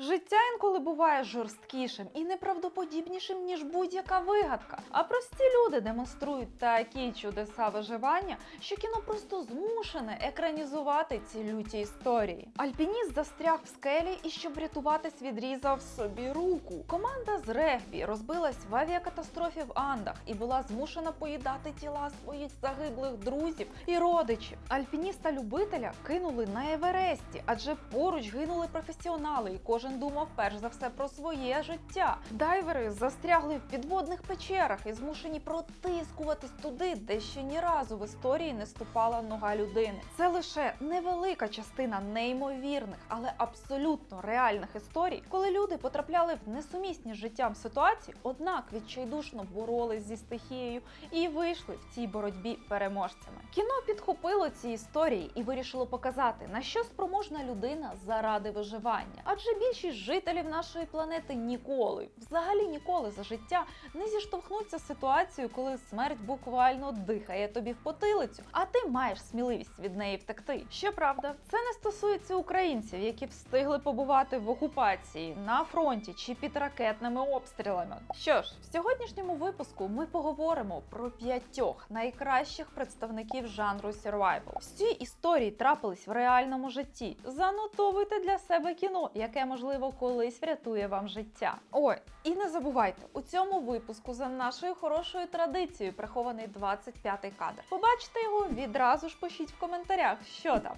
Життя інколи буває жорсткішим і неправдоподібнішим, ніж будь-яка вигадка. А прості люди демонструють такі чудеса виживання, що кіно просто змушене екранізувати ці люті історії. Альпініст застряг в скелі і, щоб врятуватись, відрізав собі руку. Команда з регбі розбилась в авіакатастрофі в Андах і була змушена поїдати тіла своїх загиблих друзів і родичів. Альпініста-любителя кинули на Евересті, адже поруч гинули професіонали, і кожен думав перш за все про своє життя. Дайвери застрягли в підводних печерах і змушені протискуватись туди, де ще ні разу в історії не ступала нога людини. Це лише невелика частина неймовірних, але абсолютно реальних історій, коли люди потрапляли в несумісні з життям ситуації, однак відчайдушно боролись зі стихією і вийшли в цій боротьбі переможцями. Кіно підхопило ці історії і вирішило показати, на що спроможна людина заради виживання. Адже більшість жителів нашої планети ніколи, взагалі ніколи за життя не зіштовхнуться з ситуацією, коли смерть буквально дихає тобі в потилицю, а ти маєш сміливість від неї втекти. Щоправда, це не стосується українців, які встигли побувати в окупації на фронті чи під ракетними обстрілами. Що ж, в сьогоднішньому випуску ми поговоримо про п'ятьох найкращих представників жанру survival. Всі історії трапились в реальному житті. Занотовуйте для себе кіно, яке можливо колись врятує вам життя. Ой, і не забувайте, у цьому випуску за нашою хорошою традицією прихований 25-й кадр. Побачите його відразу ж пишіть в коментарях, що там.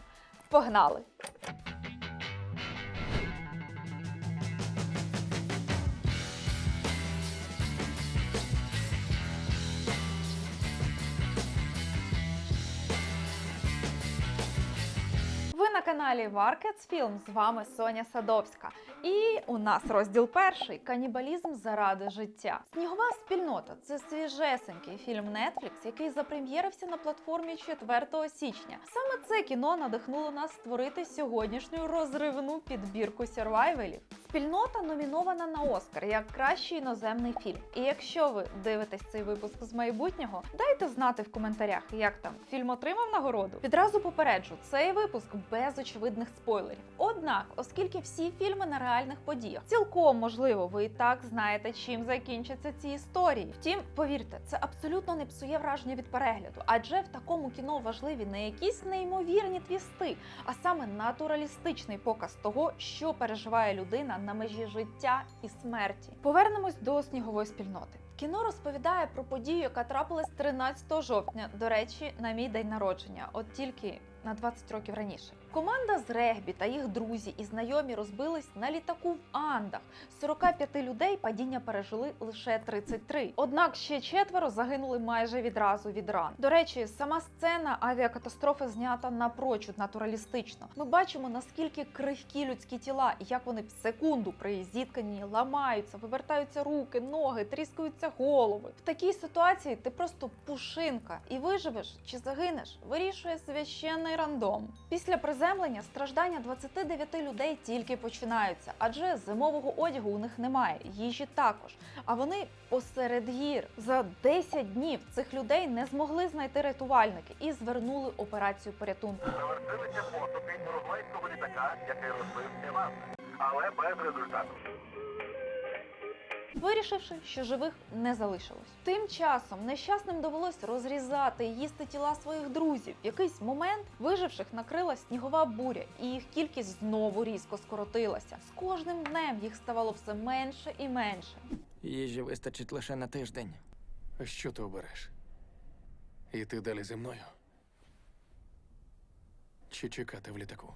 Погнали! На каналі Warkets Film, з вами Соня Садовська. І у нас розділ перший канібалізм заради життя. Снігова спільнота це свіжесенький фільм Netflix, який запрем'єрився на платформі 4 січня. Саме це кіно надихнуло нас створити сьогоднішню розривну підбірку сюрвайвелів. Спільнота номінована на Оскар як кращий іноземний фільм. І якщо ви дивитесь цей випуск з майбутнього, дайте знати в коментарях, як там фільм отримав нагороду. Відразу попереджу, цей випуск без очевидних спойлерів. Однак, оскільки всі фільми на реальних подіях, цілком можливо, ви і так знаєте, чим закінчаться ці історії. Втім, повірте, це абсолютно не псує враження від перегляду, адже в такому кіно важливі не якісь неймовірні твісти, а саме натуралістичний показ того, що переживає людина на межі життя і смерті. Повернемось до снігової спільноти. Кіно розповідає про подію, яка трапилась 13 жовтня, до речі, на мій день народження, от тільки на 20 років раніше. Команда з регбі та їх друзі і знайомі розбились на літаку в Андах. З 45 людей падіння пережили лише 33. Однак ще четверо загинули майже відразу від ран. До речі, сама сцена авіакатастрофи знята напрочуд натуралістично. Ми бачимо наскільки кривкі людські тіла і як вони в секунду при зіткненні ламаються, вивертаються руки, ноги, тріскаються голови. В такій ситуації ти просто пушинка і виживеш чи загинеш, вирішує священний рандом. Після приземлення страждання 29 людей тільки починаються, адже зимового одягу у них немає, їжі також. А вони посеред гір. За 10 днів цих людей не змогли знайти рятувальники і звернули операцію порятунку. Завершилися пошуки уругвайського літака, який розбив Іван, але без результату. Вирішивши, що живих не залишилось. Тим часом нещасним довелось розрізати і їсти тіла своїх друзів. В якийсь момент виживших накрила снігова буря, і їх кількість знову різко скоротилася. З кожним днем їх ставало все менше і менше. Їжі вистачить лише на тиждень. Що ти обереш? Іти далі зі мною? Чи чекати в літаку?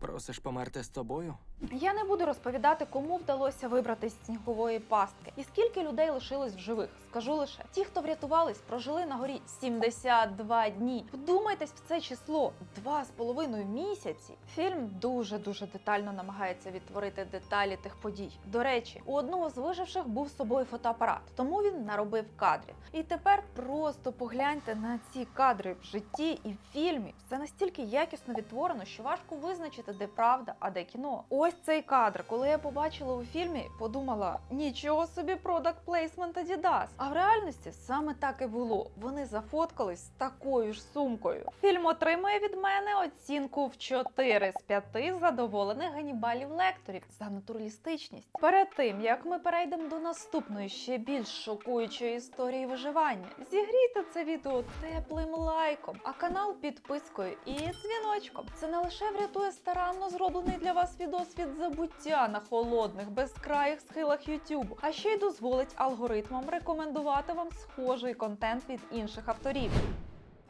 Просиш померти з тобою? Я не буду розповідати, кому вдалося вибратися з снігової пастки і скільки людей лишилось в живих. Скажу лише ті, хто врятувались, прожили на горі 72 дні. Вдумайтесь в це число два з половиною місяці. Фільм дуже дуже детально намагається відтворити деталі тих подій. До речі, у одного з виживших був з собою фотоапарат, тому він наробив кадрів. І тепер просто погляньте на ці кадри в житті і в фільмі. Все настільки якісно відтворено, що важко визначити, де правда, а де кіно. Ось ось цей кадр, коли я побачила у фільмі, подумала: нічого собі продакт плейсмент Adidas. А в реальності саме так і було. Вони зафоткались з такою ж сумкою. Фільм отримує від мене оцінку в 4 з 5 задоволених ганібалів лекторів за натуралістичність. Перед тим як ми перейдемо до наступної ще більш шокуючої історії виживання, зігрійте це відео теплим лайком, а канал підпискою і дзвіночком. Це не лише врятує старанно зроблений для вас відос від забуття на холодних, безкраїх схилах YouTube, а ще й дозволить алгоритмам рекомендувати вам схожий контент від інших авторів.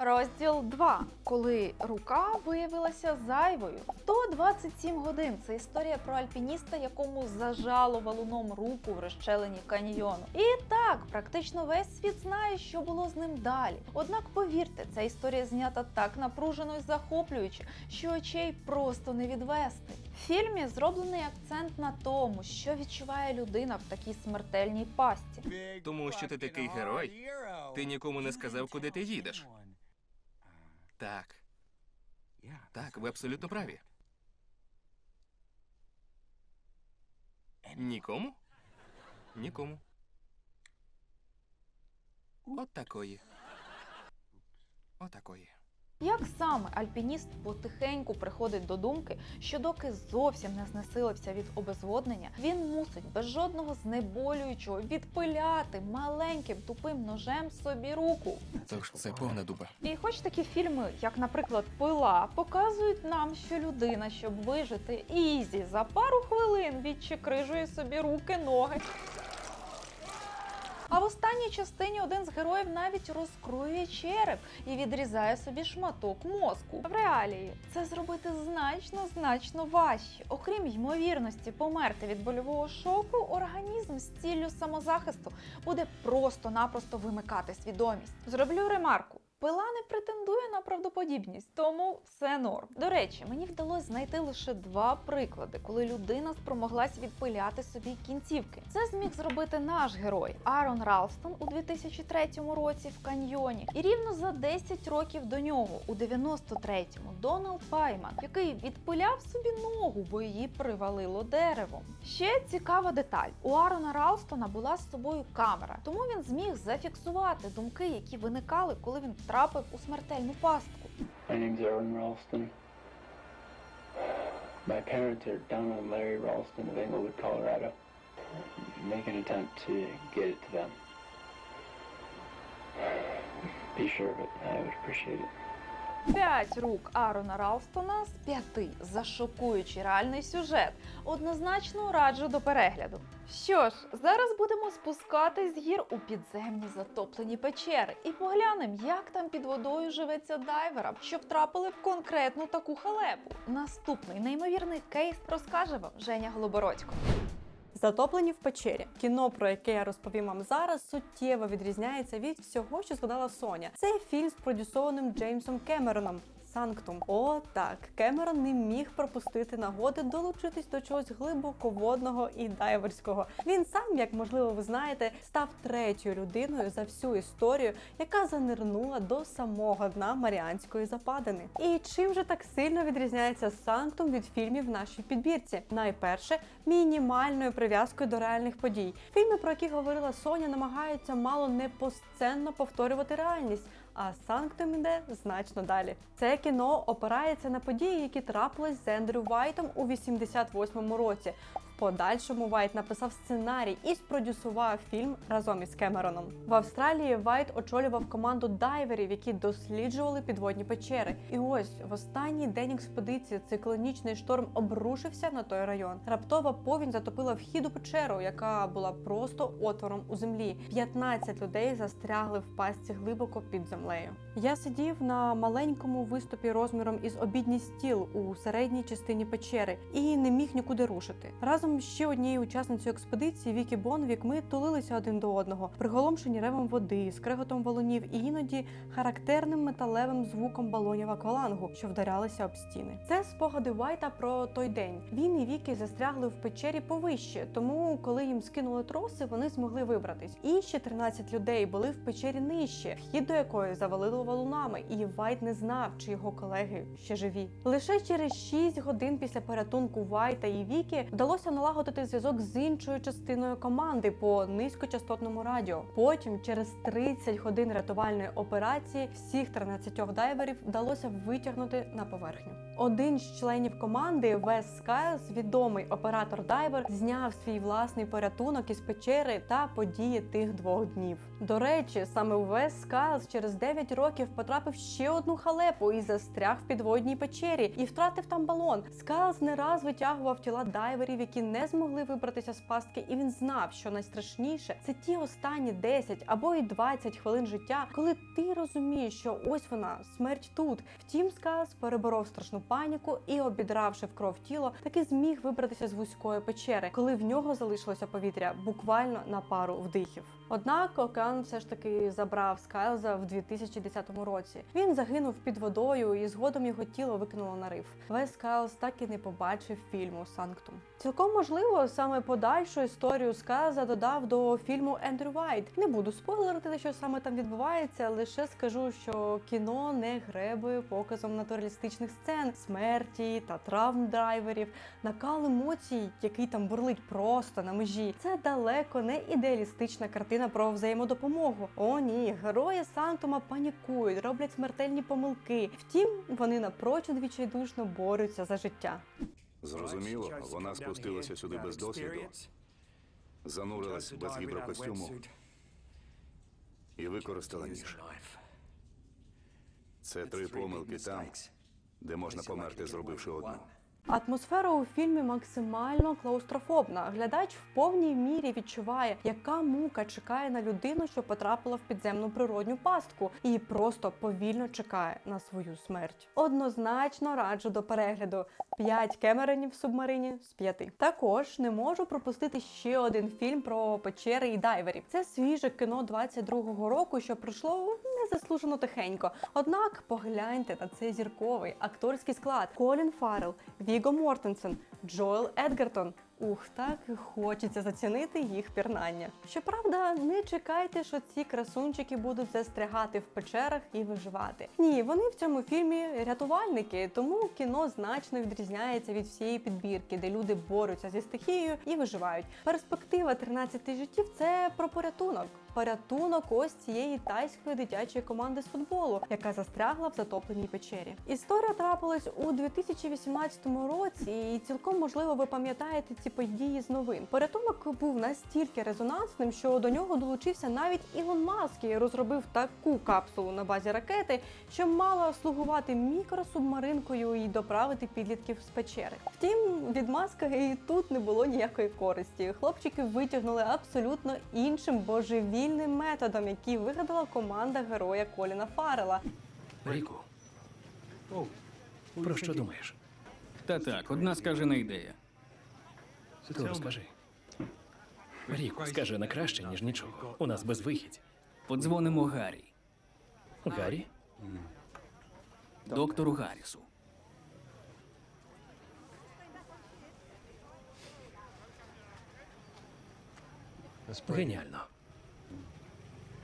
Розділ 2. Коли рука виявилася зайвою. 127 годин. Це історія про альпініста, якому зажало валуном руку в розщелині каньйону. І так, практично весь світ знає, що було з ним далі. Однак повірте, ця історія знята так напружено і захоплююче, що очей просто не відвести. В фільмі зроблений акцент на тому, що відчуває людина в такій смертельній пасті. Тому що ти такий герой, ти нікому не сказав, куди ти їдеш. Так, так, ви абсолютно праві. Нікому? Нікому. От такої. От такої. Як саме альпініст потихеньку приходить до думки, що доки зовсім не знесилився від обезводнення, він мусить без жодного знеболюючого відпиляти маленьким тупим ножем собі руку. Тож це повна дуба. І хоч такі фільми, як, наприклад, Пила, показують нам, що людина, щоб вижити ізі, за пару хвилин відчекрижує собі руки, ноги. А в останній частині один з героїв навіть розкроює череп і відрізає собі шматок мозку. В реалії це зробити значно значно важче. Окрім ймовірності померти від больового шоку, організм з ціллю самозахисту буде просто-напросто вимикати свідомість. Зроблю ремарку. Пила не претендує на правдоподібність, тому все норм. До речі, мені вдалося знайти лише два приклади, коли людина спромоглась відпиляти собі кінцівки. Це зміг зробити наш герой Арон Ралстон у 2003 році в каньйоні, і рівно за 10 років до нього, у 93-му, Доналд Пайман, який відпиляв собі ногу, бо її привалило деревом. Ще цікава деталь: у Арона Ралстона була з собою камера, тому він зміг зафіксувати думки, які виникали, коли він трапив у смертельну пастку. My name's Erwin Ralston. My parents are Donald and Larry Ralston of Englewood, Colorado. Make an attempt to get it to them. Be sure of it. I would appreciate it. П'ять рук Арона Ралстона з п'яти за шокуючий реальний сюжет. Однозначно раджу до перегляду. Що ж, зараз будемо спускатись з гір у підземні затоплені печери і поглянемо, як там під водою живеться дайверам, що втрапили в конкретну таку халепу. Наступний неймовірний кейс розкаже вам Женя Голобородько. Затоплені в печері. Кіно, про яке я розповім вам зараз, суттєво відрізняється від всього, що згадала Соня. Це фільм з продюсованим Джеймсом Кемероном. Санктум. О, так, Кемерон не міг пропустити нагоди долучитись до чогось глибоководного і дайверського. Він сам, як можливо, ви знаєте, став третьою людиною за всю історію, яка занирнула до самого дна Маріанської западини. І чим же так сильно відрізняється Санктум від фільмів в нашій підбірці? Найперше, мінімальною прив'язкою до реальних подій. Фільми, про які говорила Соня, намагаються мало не посценно повторювати реальність. А Санктум іде значно далі. Це кіно опирається на події, які трапились з Ендрю Вайтом у 88-му році. Подальшому Вайт написав сценарій і спродюсував фільм разом із Кемероном. В Австралії Вайт очолював команду дайверів, які досліджували підводні печери. І ось в останній день експедиції циклонічний шторм обрушився на той район. Раптова повінь затопила вхід у печеру, яка була просто отвором у землі. 15 людей застрягли в пастці глибоко під землею. Я сидів на маленькому виступі розміром із обідній стіл у середній частині печери і не міг нікуди рушити. Разом Разом ще однією учасницею експедиції Вікі Бонвік ми тулилися один до одного, приголомшені ревом води, скреготом валунів і іноді характерним металевим звуком балонів аквалангу, що вдарялися об стіни. Це спогади Вайта про той день. Він і Вікі застрягли в печері повище, тому коли їм скинули троси, вони змогли вибратись. Інші 13 людей були в печері нижче, вхід до якої завалило валунами, і Вайт не знав, чи його колеги ще живі. Лише через 6 годин після порятунку Вайта і Вікі вдалося налагодити зв'язок з іншою частиною команди по низькочастотному радіо. Потім, через 30 годин рятувальної операції, всіх 13 дайверів вдалося витягнути на поверхню. Один з членів команди Вес Скайлз, відомий оператор дайвер, зняв свій власний порятунок із печери та події тих двох днів. До речі, саме Вес Скайлз через 9 років потрапив ще одну халепу і застряг в підводній печері і втратив там балон. Скайлз не раз витягував тіла дайверів, які не змогли вибратися з пастки, і він знав, що найстрашніше це ті останні 10 або й 20 хвилин життя, коли ти розумієш, що ось вона, смерть тут. Втім, Скайлз переборов страшну паніку і, обідравши в кров тіло, таки зміг вибратися з вузької печери, коли в нього залишилося повітря буквально на пару вдихів. Однак океан все ж таки забрав Скайлза в 2010 році. Він загинув під водою, і згодом його тіло викинуло на риф. Вес Скайлз так і не побачив фільму Санктум. Цілком можливо, саме подальшу історію Скайлза додав до фільму Ендрю Вайт. Не буду спойлерити, що саме там відбувається, лише скажу, що кіно не гребує показом натуралістичних сцен, смерті та травм драйверів, накал емоцій, який там бурлить просто на межі. Це далеко не ідеалістична картина про взаємодопомогу. О, ні, герої Сантума панікують, роблять смертельні помилки. Втім, вони напрочуд відчайдушно борються за життя. Зрозуміло, вона спустилася сюди без досвіду, занурилась без гідрокостюму і використала ніж. Це три помилки там, де можна померти, зробивши одну. Атмосфера у фільмі максимально клаустрофобна. Глядач в повній мірі відчуває, яка мука чекає на людину, що потрапила в підземну природню пастку, і просто повільно чекає на свою смерть. Однозначно раджу до перегляду 5 Кемеронів в субмарині з 5. Також не можу пропустити ще один фільм про печери і дайверів. Це свіже кіно 22-го року, що пройшло незаслужено тихенько. Однак погляньте на цей зірковий акторський склад: Колін Фаррелл, Віго Мортенсен, Джоел Едгертон. Ух, так хочеться зацінити їх пірнання. Щоправда, не чекайте, що ці красунчики будуть застрягати в печерах і виживати. Ні, вони в цьому фільмі рятувальники, тому кіно значно відрізняється від всієї підбірки, де люди борються зі стихією і виживають. Перспектива 13 життів це про порятунок. Порятунок ось цієї тайської дитячої команди з футболу, яка застрягла в затопленій печері. Історія трапилась у 2018 році, і цілком можливо ви пам'ятаєте ці події з новин. Порятунок був настільки резонансним, що до нього долучився навіть Ілон Маск і розробив таку капсулу на базі ракети, що мала слугувати мікросубмаринкою і доправити підлітків з печери. Втім, від маска і тут не було ніякої користі. Хлопчики витягнули абсолютно іншим божевільним методом, який вигадала команда героя Коліна Фаррела. Ріку. Про що думаєш? Та так, одна скажена ідея. То розкажи. Ріку, скажи на краще, ніж нічого. У нас безвихідь. Подзвонимо Гаррі, Гаррі? доктору Гаррісу. Геніально.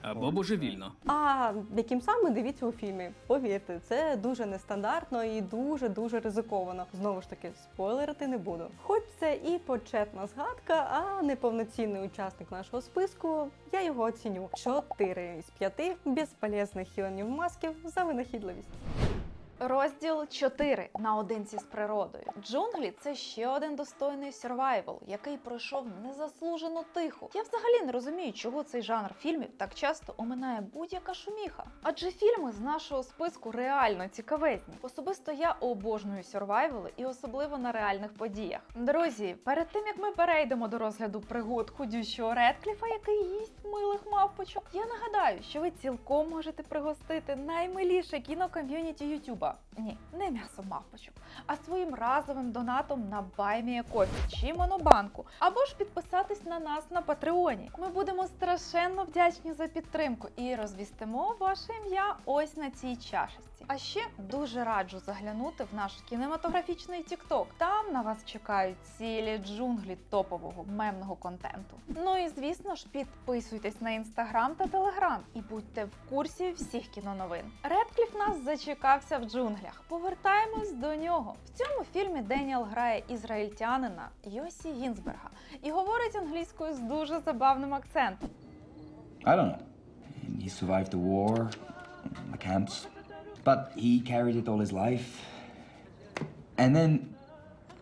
Або божевільно. А яким саме дивіться у фільмі? Повірте, це дуже нестандартно і дуже дуже ризиковано. Знову ж таки, спойлерити не буду. Хоч це і почетна згадка, а не повноцінний учасник нашого списку. Я його оціню 4 із 5 безполезних Ілонів масків за винахідливість. Розділ 4. Наодинці з природою. Джунглі це ще один достойний сюрвайвал, який пройшов незаслужено тихо. Я взагалі не розумію, чого цей жанр фільмів так часто оминає будь-яка шуміха. Адже фільми з нашого списку реально цікавезні. Особисто я обожнюю сюрвайвали і особливо на реальних подіях. Друзі, перед тим як ми перейдемо до розгляду пригод худющого Редкліфа, який їсть милих мавпочок, я нагадаю, що ви цілком можете пригостити наймиліше кіноком'юніті Ютуба Європа. Ні, не м'ясо мавпочок, а своїм разовим донатом на Кофі чи Монобанку, або ж підписатись на нас на Патреоні. Ми будемо страшенно вдячні за підтримку і розвістимо ваше ім'я ось на цій чашечці. А ще дуже раджу заглянути в наш кінематографічний TikTok. Там на вас чекають цілі джунглі топового мемного контенту. Ну і звісно ж, підписуйтесь на інстаграм та телеграм і будьте в курсі всіх кіноновин. Редкліф нас зачекався в джунглях. Повертаємось до нього. В цьому фільмі Деніел грає ізраїльтянина Йосі Гінзберга і говорить англійською з дуже забавним акцентом. I don't know. He survived the war, the camps, but he carried it all his life. And then,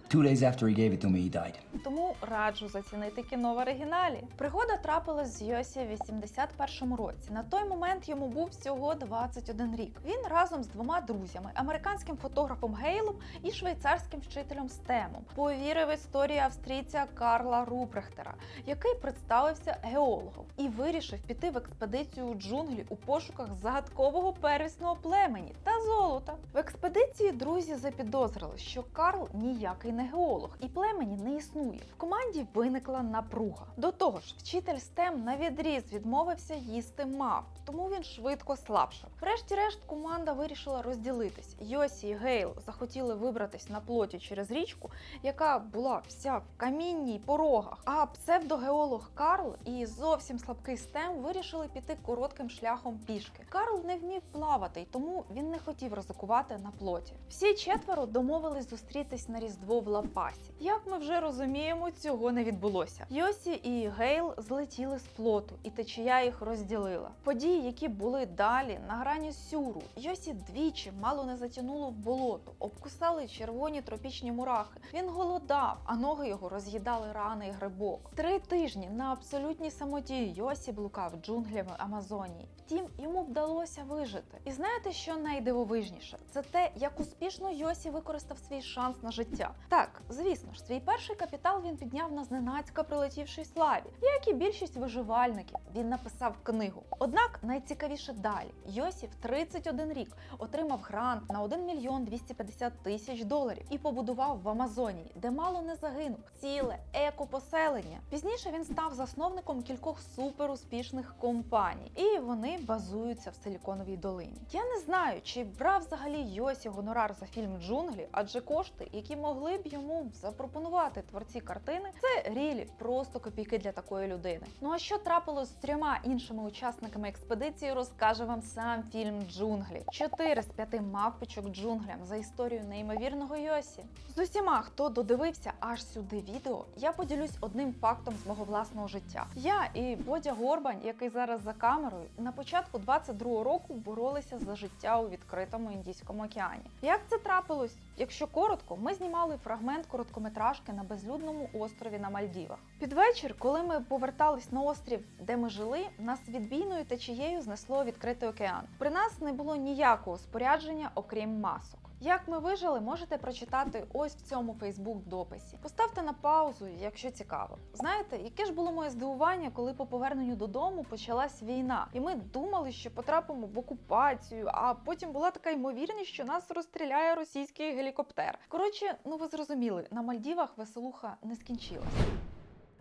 two days after he gave it to me, he died. Тому раджу зацінити кіно в оригіналі. Пригода трапилась з Йосі в 81-му році. На той момент йому був всього 21 рік. Він разом з двома друзями, американським фотографом Гейлом і швейцарським вчителем Стемом, повірив в історію австрійця Карла Рупрехтера, який представився геологом і вирішив піти в експедицію у джунглі у пошуках загадкового первісного племені та золота. В експедиції друзі запідозрили, що Карл ніякий не геолог і племені не існує. В команді виникла напруга. До того ж, вчитель STEM на відріз відмовився їсти мав, тому він швидко слабшав. Врешті-решт, команда вирішила розділитись. Йосі і Гейл захотіли вибратись на плоті через річку, яка була вся в камінні й порогах. А псевдогеолог Карл і зовсім слабкий STEM вирішили піти коротким шляхом пішки. Карл не вмів плавати, тому він не хотів ризикувати на плоті. Всі четверо домовились зустрітись на різдво в Лапасі. Як ми вже розуміємо, цього не відбулося. Йосі і Гейл злетіли з плоту, і течія їх розділила. Події, які були далі, на грані сюру. Йосі двічі мало не затягнуло в болото, обкусали червоні тропічні мурахи. Він голодав, а ноги його роз'їдали рани і грибок. Три тижні на абсолютній самоті Йосі блукав джунглями Амазонії. Втім, йому вдалося вижити. І знаєте, що найдивовижніше? Це те, як успішно Йосі використав свій шанс на життя. Так, звісно ж, свій перший капітал він підняв на зненацька прилетівшій славі, як і більшість виживальників. Він написав книгу. Однак найцікавіше далі. Йосі в 31 рік отримав грант на 1 мільйон 250 тисяч доларів і побудував в Амазонії, де мало не загинув ціле екопоселення. Пізніше він став засновником кількох суперуспішних компаній, і вони базуються в Силіконовій долині. Я не знаю, чи брав взагалі Йосі гонорар за фільм Джунглі, адже кошти, які могли б йому запропонувати творці картини, це рілі, просто копійки для такої людини. Ну а що трапилось з трьома іншими учасниками експедиції, розкаже вам сам фільм Джунглі. Чотири з п'яти мавпочок джунглям за історію неймовірного Йосі. З усіма, хто додивився аж сюди відео, я поділюсь одним фактом з мого власного життя. Я і Бодя Горбань, який зараз за камерою, на початку 22-го року боролися за життя у відкритому індійському океані. Як це трапилось? Якщо коротко, ми знімали фрагмент короткометражки на безлюдному острові на Мальдівах. Під вечір, коли ми повертались на острів, де ми жили, нас відбійною течією знесло відкритий океан. При нас не було ніякого спорядження, окрім масок. Як ми вижили, можете прочитати ось в цьому Фейсбук-дописі. Поставте на паузу, якщо цікаво. Знаєте, яке ж було моє здивування, коли по поверненню додому почалась війна, і ми думали, що потрапимо в окупацію, а потім була така ймовірність, що нас розстріляє російський гелікоптер. Коротше, ну ви зрозуміли, на Мальдівах веселуха не скінчилась.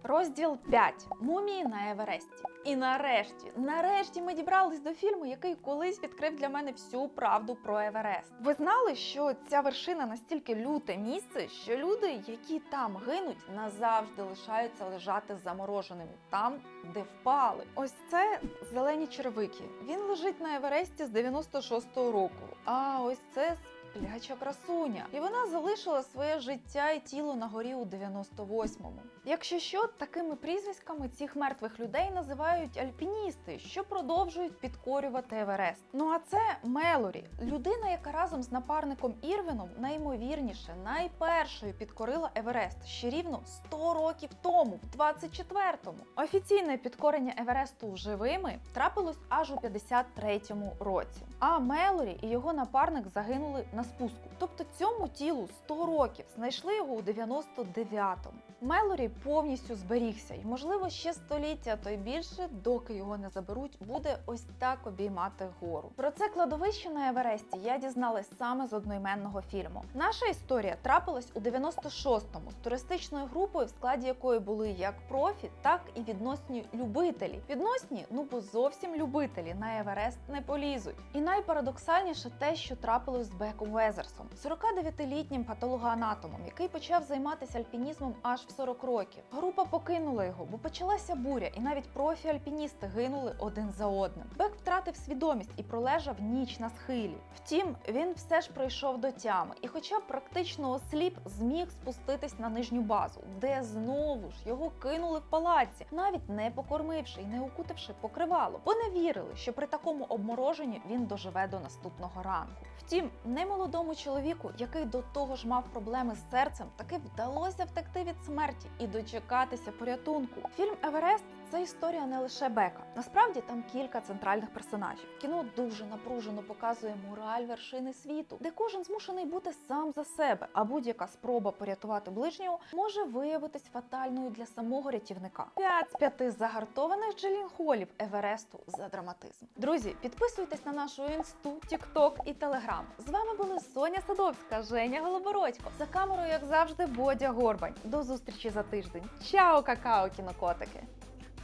Розділ 5. Мумії на Евересті. І нарешті, нарешті ми дібрались до фільму, який колись відкрив для мене всю правду про Еверест. Ви знали, що ця вершина настільки люте місце, що люди, які там гинуть, назавжди лишаються лежати замороженими там, де впали. Ось це зелені червики. Він лежить на Евересті з 96-го року. А ось це спляча красуня. І вона залишила своє життя і тіло на горі у 98-му. Якщо що, такими прізвиськами цих мертвих людей називають альпіністи, що продовжують підкорювати Еверест. Ну а це Мелорі, людина, яка разом з напарником Ірвіном найімовірніше найпершою підкорила Еверест ще рівно 100 років тому, в 24-му. Офіційне підкорення Евересту живими трапилось аж у 53-му році. А Мелорі і його напарник загинули на спуску. Тобто цьому тілу 100 років знайшли його у 99-му. Мелорі повністю зберігся, і можливо ще століття, то й більше, доки його не заберуть, буде ось так обіймати гору. Про це кладовище на Евересті я дізналась саме з одноіменного фільму. Наша історія трапилась у 96-му з туристичною групою, в складі якої були як профі, так і відносні любителі. Відносні, ну бо зовсім любителі на Еверест не полізуть. І найпарадоксальніше те, що трапилось з Беком Везерсом, 49-літнім патологоанатомом, який почав займатися альпінізмом аж в 40 років. Група покинула його, бо почалася буря, і навіть профі-альпіністи гинули один за одним. Бек втратив свідомість і пролежав ніч на схилі. Втім, він все ж прийшов до тями, і, хоча практично осліп, зміг спуститись на нижню базу, де знову ж його кинули в палаці, навіть не покормивши і не укутавши покривало, бо не вірили, що при такому обмороженні він доживе до наступного ранку. Втім, немолодому чоловіку, який до того ж мав проблеми з серцем, таки вдалося втекти від смерті і дочекатися порятунку. Фільм Еверест це історія не лише Бека. Насправді там кілька центральних персонажів. Кіно дуже напружено показує мораль вершини світу, де кожен змушений бути сам за себе, а будь-яка спроба порятувати ближнього може виявитись фатальною для самого рятівника. П'ять з п'яти загартованих Джелін Холів Евересту за драматизм. Друзі, підписуйтесь на нашу інсту, тікток і телеграм. З вами були Соня Садовська, Женя Голобородько. За камерою, як завжди, Бодя Горбань. До зустрічі за тиждень. Чао, какао, кінокотики!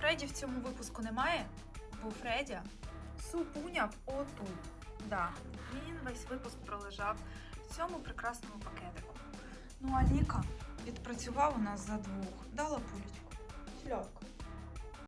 Фредді в цьому випуску немає, бо Фредя супуняв оту. Да, він весь випуск пролежав в цьому прекрасному пакетику. Ну а Ліка відпрацював у нас за двох, дала пулечку. Шльопка.